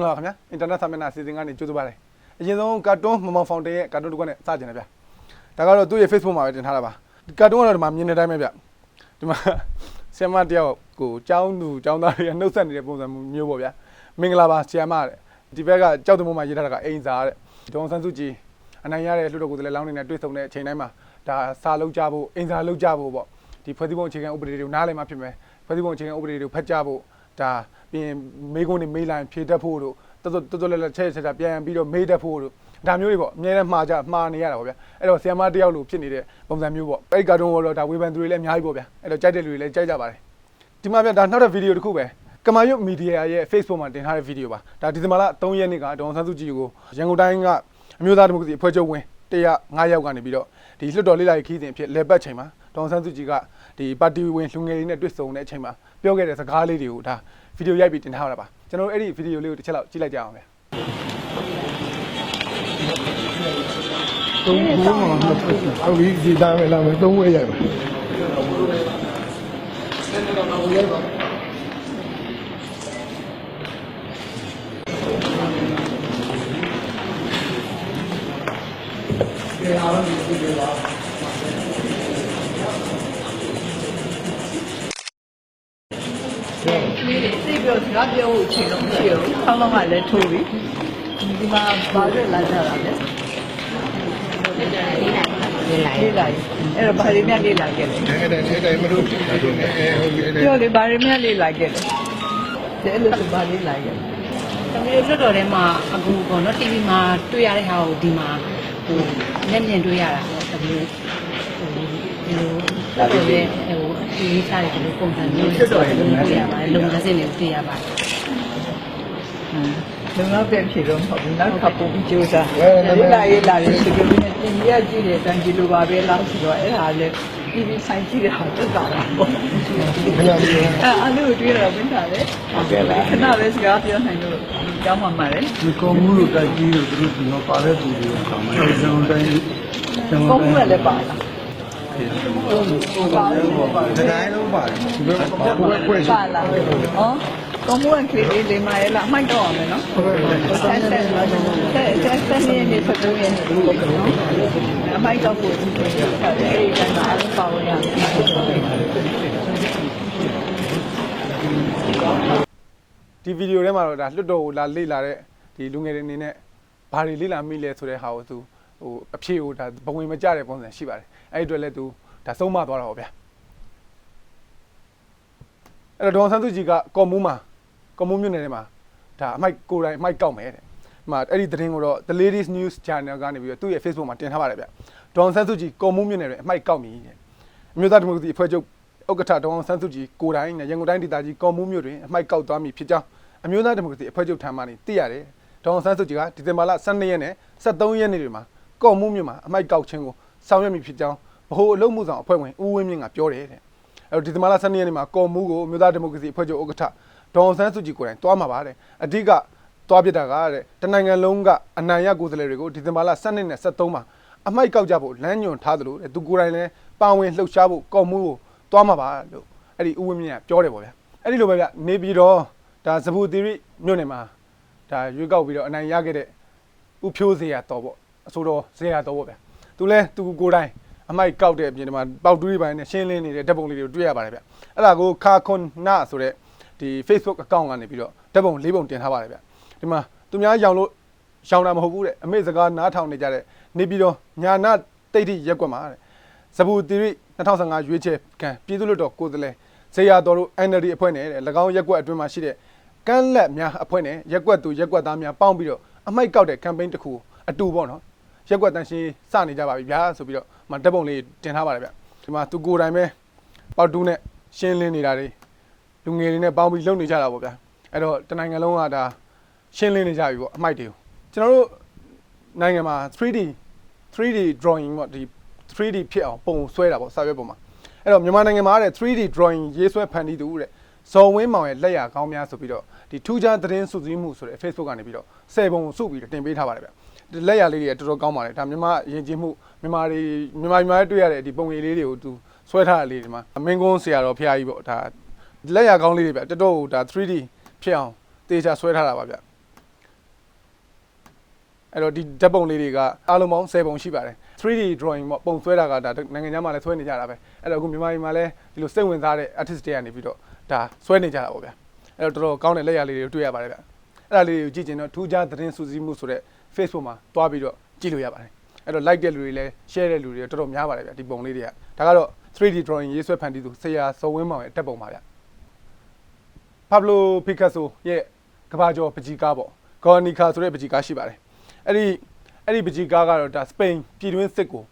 မင်္ဂလာပါခင်ဗျာအင်တာနက်စာမျက်နှာစီစဉ်ကနေကြိုဆိုပါရစေအရင်ဆုံးကာတွန်းမမောင်ဖောင်တင်ရဲ့ကာတွန်းတစ်ခွက်နဲ့စကြင်တယ်ဗျဒါကတော့သူ့ရဲ့ Facebook မှာပဲတင်ထားတာပါဒီကာတွန်းကတော့ဒီမှာမြင်တဲ့အတိုင်းပဲဗျဒီမှာဆီယမတယောက်ကိုကျောင်းသူကျောင်းသားတွေကနှုတ်ဆက်နေတဲ့ပုံစံမျိုးပေါ့ဗျာမင်္ဂလာပါဆီယမတဲ့ဒီဘက်ကကြောက်တမုံမှာရေးထားတာကအိမ်စာတဲ့ဒေါန်ဆန်းစုကြည်အနိုင်ရတဲ့လှုပ်တော်ကိုယ်စားလှယ်လောင်းနေနဲ့တွေ့ဆုံတဲ့အချိန်တိုင်းမှာဒါစာလုံးကြဖို့အိမ်စာလုံးကြဖို့ပေါ့ဒီဖွဲ့စည်းပုံအခြေခံဥပဒေတွေကိုနားလည်မှဖြစ်မယ်ဖွဲ့စည်းပုံအခြေခံဥပဒေတွေကိုဖတ်ကြဖို့ဒါ ပြီးရင်မေးခွန်းတွေမေးလိုက်ဖြေတတ်ဖို့တို့တော်တော်တော်တော်လည်းချက်ချက်ပြန်ပြီးတော့မေးတတ်ဖို့တို့ဒါမျိုးတွေပေါ့အများနဲ့မှားကြမှားနေရတာပေါ့ဗျာအဲ့တော့ဆီယမတယောက်လိုဖြစ်နေတဲ့ပုံစံမျိုးပေါ့အဲ့ဒီကာတွန်းကတော့ဒါဝေဖန်သူတွေလည်းအများကြီးပေါ့ဗျာအဲ့တော့ကြိုက်တဲ့လူတွေလည်းကြိုက်ကြပါတယ်ဒီမှာပြဒါနောက်တဲ့ဗီဒီယိုတစ်ခုပဲကမာယုတ်မီဒီယာရဲ့ Facebook မှာတင်ထားတဲ့ဗီဒီယိုပါဒါဒီဇင်ဘာလ3ရက်နေ့ကဒေါန်ဆန်းစုကြည်ကိုရန်ကုန်တိုင်းကအမျိုးသားဒီမိုကရေစီအဖွဲ့ချုပ်ဝင်105ယောက်ကနေပြီးတော့ဒီလွှတ်တော်လေးလာရေးခီးစဉ်ဖြစ်လဲပတ်ချိန်မှာဒေါန်ဆန်းစုကြည်ကဒီပါတီဝင်လူငယ်တွေနဲ့တွေ့ဆုံတဲ့အချိန်မှာပြောခဲ့တဲ့စကားလေးတွေကိုဒါ ဗီဒီယိုရိုက်ပြီးတင်ထားတာပါကျွန်တော်တို့အဲ့ဒီဗီဒီယိုလေးကိုတစ်ချက်လောက်ကြည့်လိုက်ကြအောင်ဗျာသုံးခုမှမဖြစ်ဘူး။အခုဒီတိုင်းပဲလာမယ်သုံးဝဲရိုက်ပါသိပြော ကားပြောဖို့အချိန်တော့မရှိဘူး။ဆောင်းလုံးကလည်းထိုးပြီ။ဒီမှာဘာလို့လာကြတာလဲ။လေးလိုက်လေးလိုက်အဲ့တော့ဘာတွေများလေးလိုက်ခဲ့လဲ။နိုင်ငံတိုင်းတိုင်းမလို့ဖြစ်တယ်အဲဟုတ်ပြီ။ပြောလေဘာတွေများလေးလိုက်ခဲ့လဲ။ဒါလို့ဆိုဘာလေးလိုက်ခဲ့လဲတမီးတို့လွတ်တော်ထဲမှာအခုပေါ့နော် TV မှာတွေ့ရတဲ့ဟာကိုဒီမှာဟိုမျက်မြင်တွေ့ရတာပေါ့တမီးတို့ဟိုဒီလို လွတ်တော်ရဲ့ဟိုအရေးချတဲ့ဒီလိုပုံစံမျိုးတွေတွေ့ရပါတယ်လုံလက်စင်တွေတွေ့ရပါတယ်။ဟမ်လုံလောက်တဲ့ဖြေတော့မဟုတ်ဘူး။နောက်ခပ်ပုံကြိုးစား။လေးလာရေးလာရေးဒီကနေ့တင်ရကြည့်တဲ့အတိုင်းဒီလိုပါပဲလားဆိုတော့အဲ့ဒါလည်း TV ဆိုင်ကြည့်တဲ့ဟာတက်တာပါပေါ့။။ခဏလေးအဲအဲ့လိုတွေ့တော့ဝင်တာလေဟုတ်ကဲ့လားခဏပဲစကားပြောနိုင်လို့ကြောင်းမှမှာလေဒီကောမှုလို့တိုက်ကြီးလို့သူတို့ဒီမှာပါတဲ့သူတွေကခါမှအဲကျွန်တော်တိုင်းကျွန်ပုံတော်မှုတိုင်းလည်းပါလား ဒီတိုင်းလုံးပါတယ်ဒီဘက်ဘာကွက်ကွက်ရှိပါလားဩပုံမှုကလေးလေးလေးမရလားမိုက်တော့အောင်မယ်နော်ဆက်ဆက်ဆက်ဆက်ဆက်နေနေဆက်တော့ရနေလို့နော်အမိုက်တော့ကိုဒီလိုဆက်အဲ့ဒီတိုင်းမှာအလုံးပါဝင်ရဒီဗီဒီယိုထဲမှာတော့ဒါလွတ်တော်ကိုလာလေ့လာတဲ့ဒီလူငယ်တွေအနေနဲ့ဘာတွေလေ့လာမိလဲဆိုတဲ့ဟာကိုသူဟိုအဖြစ်ကိုဒါဘဝင်မကြတဲ့ပုံစံရှိပါတယ် အဲ့ဒီအတွက်လည်းသူဒါဆုံးမသွားတာပေါ့ဗျာအဲ့တော့ဒေါန်ဆန်းစုကြည်ကကော်မူးမှာကော်မူးမြို့နယ်ထဲမှာဒါအမိုက်ကိုယ်တိုင်အမိုက်ကောက်မယ်တဲ့ဒီမှာအဲ့ဒီသတင်းကိုတော့ The Ladies News Channel ကနေပြီးတော့သူ့ရဲ့ Facebook မှာတင်ထားပါတယ်ဗျဒေါန်ဆန်းစုကြည်ကော်မူးမြို့နယ်ထဲအမိုက်ကောက်မြည်တဲ့အမျိုးသားဒီမိုကရေစီအဖွဲ့ချုပ်ဥက္ကဋ္ဌဒေါန်ဆန်းစုကြည်ကိုယ်တိုင်နဲ့ရန်ကုန်တိုင်းဒေသကြီးကော်မူးမြို့တွင်အမိုက်ကောက်သွားမည်ဖြစ်ကြောင်းအမျိုးသားဒီမိုကရေစီအဖွဲ့ချုပ်ထံမှနေသိရတယ်ဒေါန်ဆန်းစုကြည်ကဒီဇင်ဘာလ12ရက်နဲ့13ရက်နေ့တွေမှာကော်မူးမြို့မှာအမိုက်ကောက်ခြင်းကို ဆောင်ရွက်မည်ဖြစ်ကြောင်းဗဟိုအလုပ်မှုဆောင်အဖွဲ့ဝင်ဦးဝင်းမြင့်ကပြောတယ်တဲ့အဲ့တော့ဒီသမလာ12ရက်နေ့မှာကော်မူးကိုမြို့သားဒီမိုကရေစီအဖွဲ့ချုပ်ဥက္ကဋ္ဌဒေါန်ဆန်းစုကြည်ကိုယ်တိုင်တွားမှာပါတဲ့အဓိကတွားပြတာကတဲ့တနိုင်ငံလုံးကအနိုင်ရကိုယ်စားလှယ်တွေကိုဒီသမလာ12နဲ့73မှာအမိုက်ကောက်ကြဖို့လမ်းညွှန်ထားသလိုတဲ့သူကိုယ်တိုင်လည်းပါဝင်လှုပ်ရှားဖို့ကော်မူးကိုတွားမှာပါလို့အဲ့ဒီဦးဝင်းမြင့်ကပြောတယ်ပေါ့ဗျာအဲ့ဒီလိုပဲဗျနေပြီးတော့ဒါဇဘူသီရိမြို့နယ်မှာဒါရွေးကောက်ပြီးတော့အနိုင်ရခဲ့တဲ့ဥဖြိုးစရာတော်ပေါ့အဆိုတော်စရာတော်ပေါ့ဗျာ သူလဲသူကိုယ်တိုင်အမိုက်ကောက်တဲ့အပြင်ဒီမှာပေါက်တူးတွေပိုင်းနဲ့ရှင်းလင်းနေတဲ့ဓာတ်ပုံလေးတွေကိုတွေ့ရပါတယ်ဗျအဲ့ဒါကိုခါခွန်နာဆိုတဲ့ဒီ Facebook account ကနေပြီးတော့ဓာတ်ပုံလေးပုံတင်ထားပါတယ်ဗျဒီမှာသူများရောင်လို့ရောင်တာမဟုတ်ဘူးတဲ့အမေစကားနားထောင်နေကြတဲ့နေပြီးတော့ညာနာတိတ်တိရက်ကွက်မှာတဲ့ဇဘူတီရိ2015ရွေးချယ်ခံပြည်သူ့လွှတ်တော်ကိုယ်စားလှယ်ဇေယျတော်တို့ NLD အဖွဲ့နဲ့တဲ့၎င်းရက်ကွက်အတွင်းမှာရှိတဲ့ကမ်းလက်များအဖွဲ့နဲ့ရက်ကွက်သူရက်ကွက်သားများပေါင်းပြီးတော့အမိုက်ကောက်တဲ့ campaign တစ်ခုအတူပေါ့နော် ရက်ကွက်တန်ရှင်းစနေကြပါပြီဗျာဆိုပြီးတော့မတက်ပုံလေးတင်ထားပါတယ်ဗျဒီမှာသူကိုယ်တိုင်ပဲပေါတူးနဲ့ရှင်းလင်းနေတာတွေလူငယ်တွေနဲ့ပေါင်းပြီးလုပ်နေကြတာပေါ့ဗျာအဲ့တော့တနိုင်ငံလုံးကဒါရှင်းလင်းနေကြပြီပေါ့အမိုက်တွေကိုကျွန်တော်တို့နိုင်ငံမှာ 3D 3D drawing ပေါ့ဒီ 3D ဖြစ်အောင်ပုံဆွဲတာပေါ့စာရွက်ပေါ်မှာအဲ့တော့မြန်မာနိုင်ငံမှာတဲ့ 3D drawing ရေးဆွဲဖန်တီးသူတဲ့ဇော်ဝင်းမောင်ရဲ့လက်ရာကောင်းများဆိုပြီးတော့ဒီထူးခြားသတင်းစုစည်းမှုဆိုတဲ့ Facebook ကနေပြီးတော့10ပုံစုပြီးတော့တင်ပေးထားပါတယ်ဗျဒီ လက်ရာလေးတွေကတော်တော်ကောင်းပါတယ်ဒါမြန်မာယဉ်ကျေးမှုမြန်မာတွေမြန်မာမြန်မာတွေတွေ့ရတဲ့ဒီပုံရိပ်လေးတွေကိုသူဆွဲထားတာလေးဒီမှာမင်းကုန်းဆရာတော်ဖရာကြီးပေါ့ဒါလက်ရာကောင်းလေးတွေဗျတော်တော်ဟိုဒါ 3D ဖြစ်အောင်တေချာဆွဲထားတာပါဗျအဲ့တော့ဒီဓာတ်ပုံလေးတွေကအားလုံးပေါင်း10ပုံရှိပါတယ် 3D drawing ပေါ့ပုံဆွဲတာကဒါနိုင်ငံခြားမှာလည်းဆွဲနေကြတာပဲအဲ့တော့အခုမြန်မာပြည်မှာလည်းဒီလိုစိတ်ဝင်စားတဲ့ artist တွေကနေပြီးတော့ဒါဆွဲနေကြတာပေါ့ဗျာအဲ့တော့တော်တော်ကောင်းတဲ့လက်ရာလေးတွေကိုတွေ့ရပါတယ်ဗျအဲ့ဒါလေးတွေကိုကြည့်ချင်တော့ထူးခြားသတင်းစူးစီးမှုဆိုတဲ့ Facebook မှာတွားပြီးတော့ကြည့်လို့ရပါတယ်အဲ့တော့ like တဲ့လူတွေလည်း share တဲ့လူတွေတော်တော်များပါတယ်ဗျဒီပုံလေးတွေကဒါကတော့ 3D drawing ရေးဆွဲဖန်တီးသူဆရာစောဝင်းမောင်ရဲ့တက်ပုံပါဗျ Pablo Picasso ရဲ့ကဘာကျော်ပကြီကားပေါ့ Guernica ဆိုတဲ့ပကြီကားရှိပါတယ်အဲ့ဒီအဲ့ဒီပကြီကားကတော့ဒါစပိန်ပြည်တွင်းစစ်ကို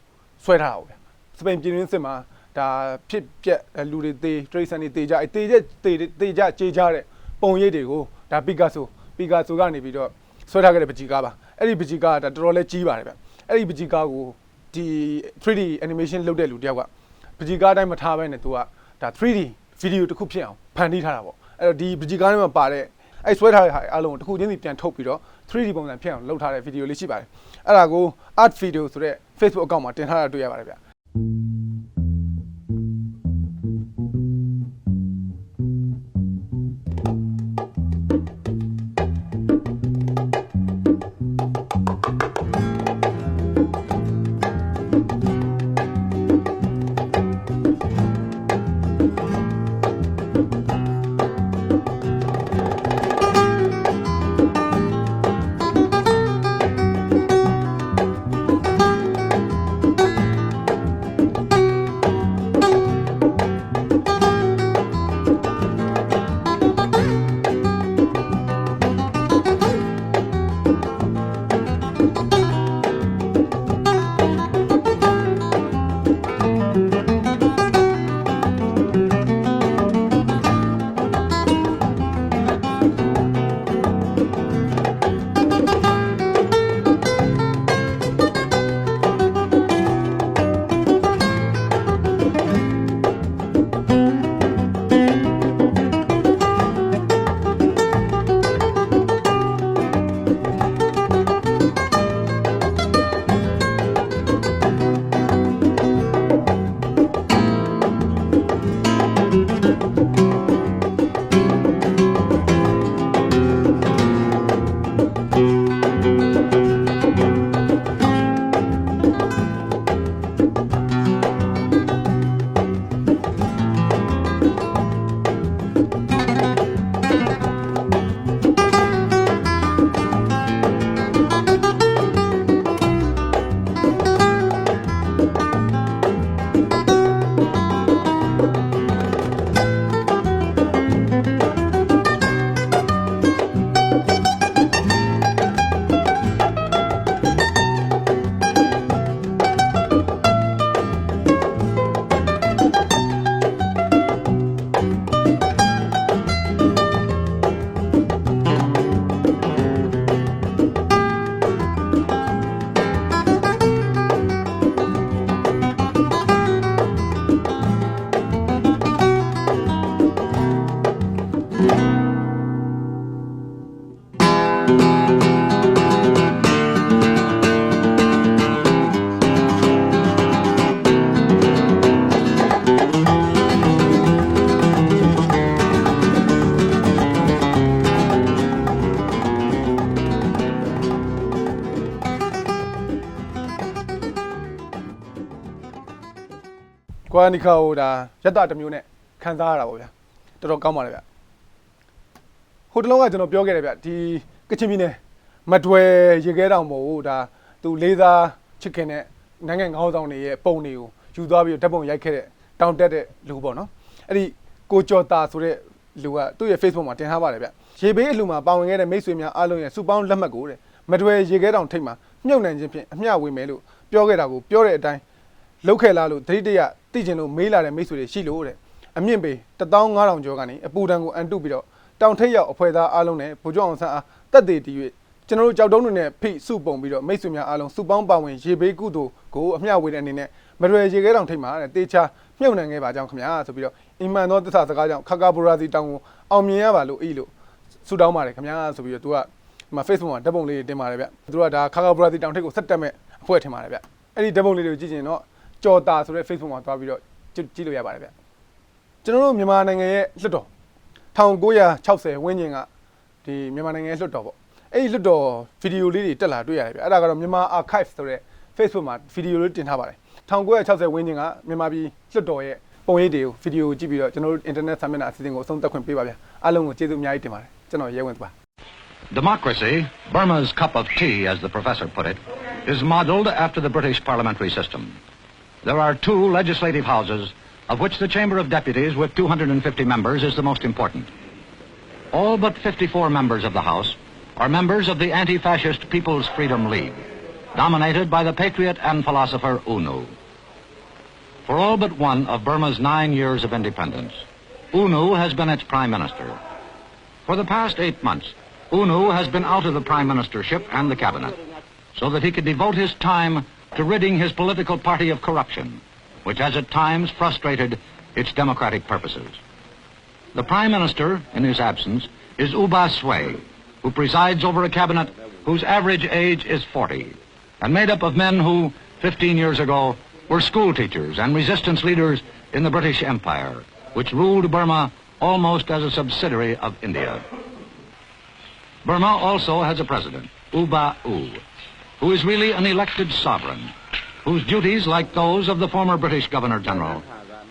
ဆွဲထားတာပေါ့ဗျာစပိန်ပြည်တွင်းစစ်မှာဒါဖြစ်ပြက်လူတွေတေတရိတ်ဆန်တွေတေကြအဲ့တေကြတေတေကြကြေကြတဲ့ပုံရိပ်တွေကိုဒါ Picasso Picasso ကနေပြီးတော့ဆွဲထားခဲ့တဲ့ပကြီးကားပါ အဲ့ဒီပကြီးကားကဒါတော်တော်လေးကြီးပါတယ်ဗျအဲ့ဒီပကြီးကားကိုဒီ 3D animation လုပ်တဲ့လူတယောက်ကပကြီးကားတိုင်းမထားဘဲနဲ့သူကဒါ 3D video တစ်ခုဖြစ်အောင်ဖန်တီးထားတာပေါ့အဲ့တော့ဒီပကြီးကားထဲမှာပါတဲ့အဲ့ဆွဲထားတဲ့ဟာအားလုံးကိုတစ်ခုချင်းစီပြန်ထုတ်ပြီးတော့ 3D ပုံစံဖြစ်အောင်လုပ်ထားတဲ့ဗီဒီယိုလေးရှိပါတယ်အဲ့ဒါကို art video ဆိုတဲ့ Facebook account မှာတင်ထားတာတွေ့ရပါတယ်ဗျ ကွာနီကာကိုဒါရက်တာတစ်မျိုးနဲ့ခံစားရတာပေါ့ဗျာတော်တော်ကောင်းပါလေဗျဟိုတလုံးကကျွန်တော်ပြောခဲ့တယ်ဗျဒီကချင်ပြည်နယ်မတွယ်ရေခဲတောင်ပေါ်ကိုဒါသူလေးစားချစ်ခင်တဲ့နိုင်ငံငေါးဆောင်တွေရဲ့ပုံတွေကိုယူသွားပြီးတော့ဓာတ်ပုံရိုက်ခဲ့တဲ့တောင်တက်တဲ့လူပေါ့နော်အဲ့ဒီကိုကျော်တာဆိုတဲ့လူကသူ့ရဲ့ Facebook မှာတင်ထားပါတယ်ဗျရေဘေးအလှမှာပါဝင်ခဲ့တဲ့မိတ်ဆွေများအားလုံးရဲ့စုပေါင်းလက်မှတ်ကိုတဲ့မတွယ်ရေခဲတောင်ထိပ်မှာမြုပ်နှံခြင်းဖြင့်အမျှဝေမယ်လို့ပြောခဲ့တာကိုပြောတဲ့အတိုင်းလောက်ခဲ့လားလို့သတိတရ သိကျင်လို့မေးလာတဲ့မိတ်ဆွေတွေရှိလို့တဲ့အမြင့်ပေ15000ကျော်ကနေအပူတန်းကိုအန်တုပြီးတော့တောင်ထိပ်ရောက်အဖွဲ့သားအားလုံးနဲ့ဗိုလ်ချုပ်အောင်ဆန်းအားတက်တည်တည်၍ကျွန်တော်တို့ကြောက်တုံးတွေနဲ့ဖိစုပုံပြီးတော့မိတ်ဆွေများအားလုံးစုပေါင်းပါဝင်ရေဘေးကုသိုလ်ကိုအမျှဝေတဲ့အနေနဲ့မရွယ်ရေခဲတောင်ထိပ်မှာတဲ့တေချာမြုပ်နှံခဲ့ပါကြောင်းခင်ဗျာဆိုပြီးတော့အင်မန်သောတစ္ဆာစကားကြောင့်ခါကာဘူရာစီတောင်ကိုအောင်မြင်ရပါလို့ဤလို့ဆုတောင်းပါတယ်ခင်ဗျာဆိုပြီးတော့သူကဒီမှာ Facebook မှာဓာတ်ပုံလေးတွေတင်ပါတယ်ဗျသူကဒါခါကာဘူရာစီတောင်ထိပ်ကိုဆက်တက်မဲ့အဖွဲ့ထင်ပါတယ်ဗျအဲ့ဒီဓာတ်ပုံလေးတွေကိုကြည့်ရင်တော့ ကြော်တာဆိုတဲ့ Facebook မှာသွားပြီးတော့ကြည့်ကြည့်လို့ရပါတယ်ဗျကျွန်တော်တို့မြန်မာနိုင်ငံရဲ့လွှတ်တော်1960ဝန်းကျင်ကဒီမြန်မာနိုင်ငံရဲ့လွှတ်တော်ပေါ့အဲ့ဒီလွတ်တော်ဗီဒီယိုလေးတွေတက်လာတွေ့ရတယ်ဗျအဲ့ဒါကတော့မြန်မာ archive ဆိုတဲ့ Facebook မှာဗီဒီယိုလေးတင်ထားပါတယ်1960ဝန်းကျင်ကမြန်မာပြည်လွတ်တော်ရဲ့ပုံရိပ်တွေကိုဗီဒီယိုကြည့်ပြီးတော့ကျွန်တော်တို့ internet ဆာမျက်နှာအစီအစဉ်ကိုအဆုံးသတ်ခွင့်ပေးပါဗျအားလုံးကိုကျေးဇူးအများကြီးတင်ပါတယ်ကျွန်တော်ရဲဝင်ပါ Democracy, Burma's cup of tea, as the professor put it, is modeled after the British parliamentary system. There are two legislative houses, of which the Chamber of Deputies, with 250 members, is the most important. All but 54 members of the House are members of the anti-fascist People's Freedom League, dominated by the patriot and philosopher UNU. For all but one of Burma's nine years of independence, UNU has been its prime minister. For the past eight months, UNU has been out of the prime ministership and the cabinet, so that he could devote his time to ridding his political party of corruption, which has at times frustrated its democratic purposes. The prime minister, in his absence, is Uba Sway, who presides over a cabinet whose average age is 40, and made up of men who, 15 years ago, were school teachers and resistance leaders in the British Empire, which ruled Burma almost as a subsidiary of India. Burma also has a president, Uba U, who is really an elected sovereign, whose duties, like those of the former British Governor-General,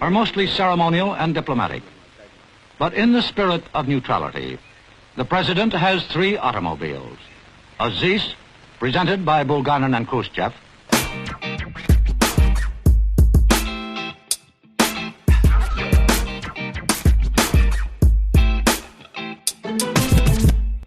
are mostly ceremonial and diplomatic. But in the spirit of neutrality, the president has three automobiles. A Zeiss, presented by Bulganin and Khrushchev,